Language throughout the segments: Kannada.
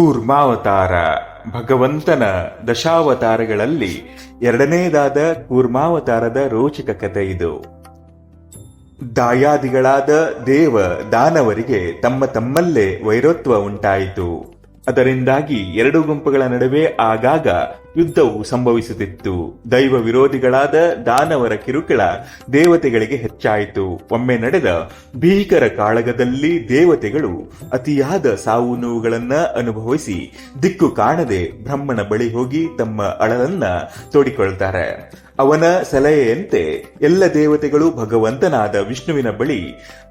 ಕೂರ್ಮಾವತಾರ. ಭಗವಂತನ ದಶಾವತಾರಗಳಲ್ಲಿ ಎರಡನೇದಾದ ಕೂರ್ಮಾವತಾರದ ರೋಚಕ ಕಥೆ ಇದು. ದಾಯಾದಿಗಳಾದ ದೇವ ದಾನವರಿಗೆ ತಮ್ಮ ತಮ್ಮಲ್ಲೇ ವೈರತ್ವ ಉಂಟಾಯಿತು. ಅದರಿಂದಾಗಿ ಎರಡು ಗುಂಪುಗಳ ನಡುವೆ ಆಗಾಗ ಯುದ್ಧವು ಸಂಭವಿಸುತ್ತಿತ್ತು. ದೈವ ವಿರೋಧಿಗಳಾದ ದಾನವರ ಕಿರುಕುಳ ದೇವತೆಗಳಿಗೆ ಹೆಚ್ಚಾಯಿತು. ಒಮ್ಮೆ ನಡೆದ ಭೀಕರ ಕಾಳಗದಲ್ಲಿ ದೇವತೆಗಳು ಅತಿಯಾದ ಸಾವು ನೋವುಗಳನ್ನ ಅನುಭವಿಸಿ ದಿಕ್ಕು ಕಾಣದೆ ಬ್ರಹ್ಮನ ಬಳಿ ಹೋಗಿ ತಮ್ಮ ಅಳಲನ್ನ ತೋಡಿಕೊಳ್ತಾರೆ. ಅವನ ಸಲಹೆಯಂತೆ ಎಲ್ಲ ದೇವತೆಗಳು ಭಗವಂತನಾದ ವಿಷ್ಣುವಿನ ಬಳಿ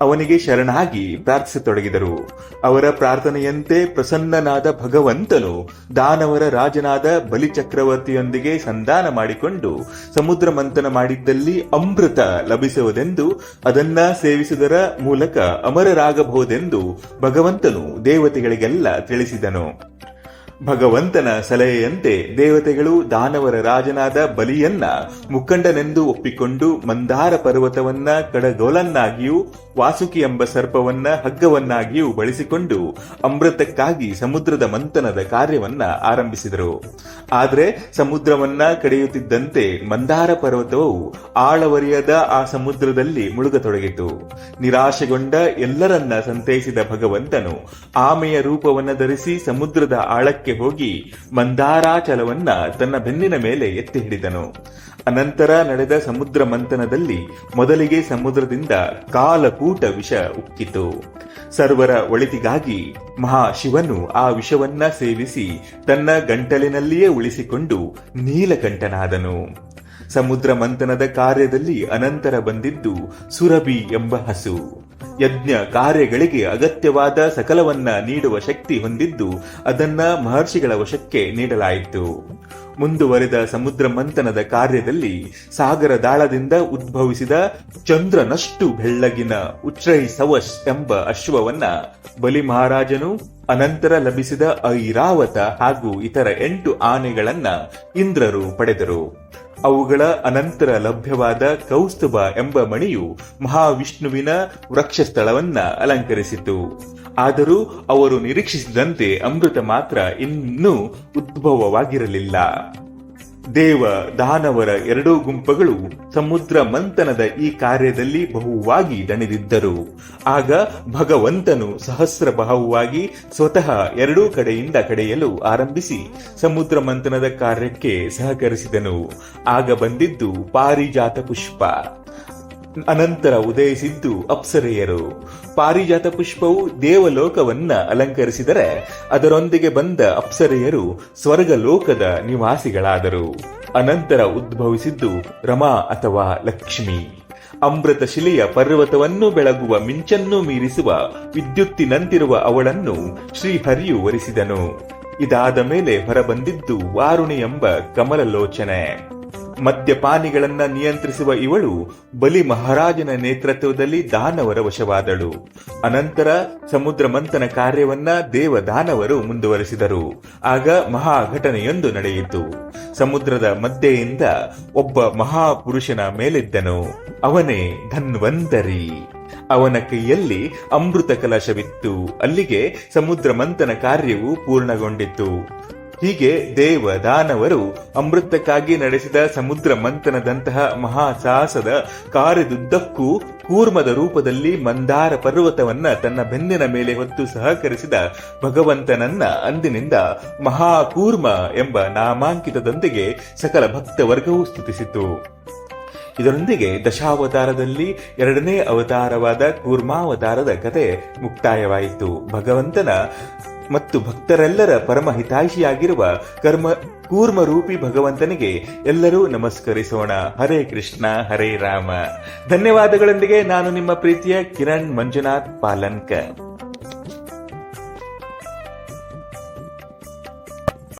ಅವನಿಗೆ ಶರಣಾಗಿ ಪ್ರಾರ್ಥಿಸತೊಡಗಿದರು. ಅವರ ಪ್ರಾರ್ಥನೆಯಂತೆ ಪ್ರಸನ್ನನಾದ ಭಗವಂತನು ದಾನವರ ರಾಜನಾದ ಬಲಿಚಕ್ರವರ್ತಿಯೊಂದಿಗೆ ಸಂಧಾನ ಮಾಡಿಕೊಂಡು ಸಮುದ್ರ ಮಂಥನ ಮಾಡಿದ್ದಲ್ಲಿ ಅಮೃತ ಲಭಿಸುವುದೆಂದು, ಅದನ್ನ ಸೇವಿಸುವುದರ ಮೂಲಕ ಅಮರರಾಗಬಹುದೆಂದು ಭಗವಂತನು ದೇವತೆಗಳಿಗೆಲ್ಲ ತಿಳಿಸಿದನು. ಭಗವಂತನ ಸಲಹೆಯಂತೆ ದೇವತೆಗಳು ದಾನವರ ರಾಜನಾದ ಬಲಿಯನ್ನ ಮುಖಂಡನೆಂದು ಒಪ್ಪಿಕೊಂಡು ಮಂದಾರ ಪರ್ವತವನ್ನ, ಕಡಗೋಲನ್ನಾಗಿಯೂ, ವಾಸುಕಿ ಎಂಬ ಸರ್ಪವನ್ನ, ಹಗ್ಗವನ್ನಾಗಿಯೂ ಬಳಸಿಕೊಂಡು ಅಮೃತಕ್ಕಾಗಿ ಸಮುದ್ರದ ಮಂಥನದ ಕಾರ್ಯವನ್ನ ಆರಂಭಿಸಿದರು. ಆದರೆ ಸಮುದ್ರವನ್ನ ಕಡೆಯುತ್ತಿದ್ದಂತೆ ಮಂದಾರ ಪರ್ವತವು ಆಳವರಿಯದ ಆ ಸಮುದ್ರದಲ್ಲಿ ಮುಳುಗತೊಡಗಿತು. ನಿರಾಶೆಗೊಂಡ ಎಲ್ಲರನ್ನ ಸಂತೈಸಿದ ಭಗವಂತನು ಆಮೆಯ ರೂಪವನ್ನ ಧರಿಸಿ ಸಮುದ್ರದ ಆಳಕ್ಕೆ ಹೋಗಿ ಮಂದಾರಾಚಲವನ್ನ ತನ್ನ ಬೆನ್ನಿನ ಮೇಲೆ ಎತ್ತಿ ಹಿಡಿದನು. ಅನಂತರ ನಡೆದ ಸಮುದ್ರ ಮಂಥನದಲ್ಲಿ ಮೊದಲಿಗೆ ಸಮುದ್ರದಿಂದ ಕಾಲಕೂಟ ವಿಷ ಉಕ್ಕಿತು. ಸರ್ವರ ಒಳಿತಿಗಾಗಿ ಮಹಾಶಿವನು ಆ ವಿಷವನ್ನ ಸೇವಿಸಿ ತನ್ನ ಗಂಟಲಿನಲ್ಲಿಯೇ ಉಳಿಸಿಕೊಂಡು ನೀಲಕಂಠನಾದನು. ಸಮುದ್ರ ಮಂಥನದ ಕಾರ್ಯದಲ್ಲಿ ಅನಂತರ ಬಂದಿದ್ದು ಸುರಭಿ ಎಂಬ ಹಸು. ಯಜ್ಞ ಕಾರ್ಯಗಳಿಗೆ ಅಗತ್ಯವಾದ ಸಕಲವನ್ನ ನೀಡುವ ಶಕ್ತಿ ಹೊಂದಿದ್ದು ಅದನ್ನ ಮಹರ್ಷಿಗಳ ವಶಕ್ಕೆ ನೀಡಲಾಯಿತು. ಮುಂದುವರೆದ ಸಮುದ್ರ ಮಂಥನದ ಕಾರ್ಯದಲ್ಲಿ ಸಾಗರ ದಾಳದಿಂದ ಉದ್ಭವಿಸಿದ ಚಂದ್ರನಷ್ಟು ಬೆಳ್ಳಗಿನ ಉಚ್ರೈ ಸವಶ್ ಎಂಬ ಅಶ್ವವನ್ನ ಬಲಿ ಮಹಾರಾಜನು ಅನಂತರ ಲಭಿಸಿದ ಐರಾವತ ಹಾಗೂ ಇತರ ಎಂಟು ಆನೆಗಳನ್ನ ಇಂದ್ರರು ಪಡೆದರು. ಅವುಗಳ ಅನಂತರ ಲಭ್ಯವಾದ ಕೌಸ್ತುಭ ಎಂಬ ಮಣಿಯು ಮಹಾವಿಷ್ಣುವಿನ ವೃಕ್ಷಸ್ಥಳವನ್ನ ಅಲಂಕರಿಸಿತು. ಆದರೂ ಅವರು ನಿರೀಕ್ಷಿಸಿದಂತೆ ಅಮೃತ ಮಾತ್ರ ಇನ್ನೂ ಉದ್ಭವವಾಗಿರಲಿಲ್ಲ. ದೇವ ದಾನವರ ಎರಡೂ ಗುಂಪುಗಳು ಸಮುದ್ರ ಮಂಥನದ ಈ ಕಾರ್ಯದಲ್ಲಿ ಬಹುವಾಗಿ ದಣಿದಿದ್ದರು. ಆಗ ಭಗವಂತನು ಸಹಸ್ರ ಬಹುವಾಗಿ ಸ್ವತಃ ಎರಡೂ ಕಡೆಯಿಂದ ಕಡೆಯಲು ಆರಂಭಿಸಿ ಸಮುದ್ರ ಮಂಥನದ ಕಾರ್ಯಕ್ಕೆ ಸಹಕರಿಸಿದನು. ಆಗ ಬಂದಿದ್ದು ಪಾರಿಜಾತ ಪುಷ್ಪ. ಅನಂತರ ಉದಯಿಸಿದ್ದು ಅಪ್ಸರೆಯರು. ಪಾರಿಜಾತ ಪುಷ್ಪವು ದೇವಲೋಕವನ್ನ ಅಲಂಕರಿಸಿದರೆ ಅದರೊಂದಿಗೆ ಬಂದ ಅಪ್ಸರೆಯರು ಸ್ವರ್ಗಲೋಕದ ನಿವಾಸಿಗಳಾದರು. ಅನಂತರ ಉದ್ಭವಿಸಿದ್ದು ರಮಾ ಅಥವಾ ಲಕ್ಷ್ಮಿ. ಅಮೃತ ಶಿಲೆಯ ಪರ್ವತವನ್ನು ಬೆಳಗುವ ಮಿಂಚನ್ನು ಮೀರಿಸುವ ವಿದ್ಯುತ್ತಿನಂತಿರುವ ಅವಳನ್ನು ಶ್ರೀಹರಿಯು ವರಿಸಿದನು. ಇದಾದ ಮೇಲೆ ಹೊರಬಂದಿದ್ದು ವಾರುಣಿ ಎಂಬ ಕಮಲಲೋಚನೆ. ಮದ್ಯಪಾನಿಗಳನ್ನ ನಿಯಂತ್ರಿಸುವ ಇವಳು ಬಲಿ ಮಹಾರಾಜನ ನೇತೃತ್ವದಲ್ಲಿ ದಾನವರ ವಶವಾದಳು. ಅನಂತರ ಸಮುದ್ರ ಮಂಥನ ಕಾರ್ಯವನ್ನ ದೇವ ದಾನವರು ಮುಂದುವರೆಸಿದರು. ಆಗ ಮಹಾ ಘಟನೆಯೊಂದು ನಡೆಯಿತು. ಸಮುದ್ರದ ಮಧ್ಯೆಯಿಂದ ಒಬ್ಬ ಮಹಾಪುರುಷನ ಮೇಲಿದ್ದನು. ಅವನೇ ಧನ್ವಂತರಿ. ಅವನ ಕೈಯಲ್ಲಿ ಅಮೃತ ಕಲಶವಿತ್ತು. ಅಲ್ಲಿಗೆ ಸಮುದ್ರ ಮಂಥನ ಕಾರ್ಯವು ಪೂರ್ಣಗೊಂಡಿತು ಹೀಗೆ ದೇವ ದಾನವರು ಅಮೃತಕ್ಕಾಗಿ ನಡೆಸಿದ ಸಮುದ್ರ ಮಂಥನದಂತಹ ಮಹಾಸಾಹಸದ ಕಾರ್ಯದುದ್ದಕ್ಕೂ ಕೂರ್ಮದ ರೂಪದಲ್ಲಿ ಮಂದಾರ ಪರ್ವತವನ್ನ ತನ್ನ ಬೆನ್ನಿನ ಮೇಲೆ ಹೊತ್ತು ಸಹಕರಿಸಿದ ಭಗವಂತನನ್ನ ಅಂದಿನಿಂದ ಮಹಾಕೂರ್ಮ ಎಂಬ ನಾಮಾಂಕಿತದೊಂದಿಗೆ ಸಕಲ ಭಕ್ತ ವರ್ಗವು ಸ್ತುತಿಸಿತು. ಇದರೊಂದಿಗೆ ದಶಾವತಾರದಲ್ಲಿ ಎರಡನೇ ಅವತಾರವಾದ ಕೂರ್ಮಾವತಾರದ ಕತೆ ಮುಕ್ತಾಯವಾಯಿತು. ಭಗವಂತನ ಮತ್ತು ಭಕ್ತರೆಲ್ಲರ ಪರಮ ಹಿತಾಯಿಷಿಯಾಗಿರುವ ಕರ್ಮ ಕೂರ್ಮರೂಪಿ ಭಗವಂತನಿಗೆ ಎಲ್ಲರೂ ನಮಸ್ಕರಿಸೋಣ. ಹರೇ ಕೃಷ್ಣ, ಹರೇ ರಾಮ. ಧನ್ಯವಾದಗಳೊಂದಿಗೆ ನಾನು ನಿಮ್ಮ ಪ್ರೀತಿಯ ಕಿರಣ್ ಮಂಜುನಾಥ್ ಪಾಲನ್ಕರ್.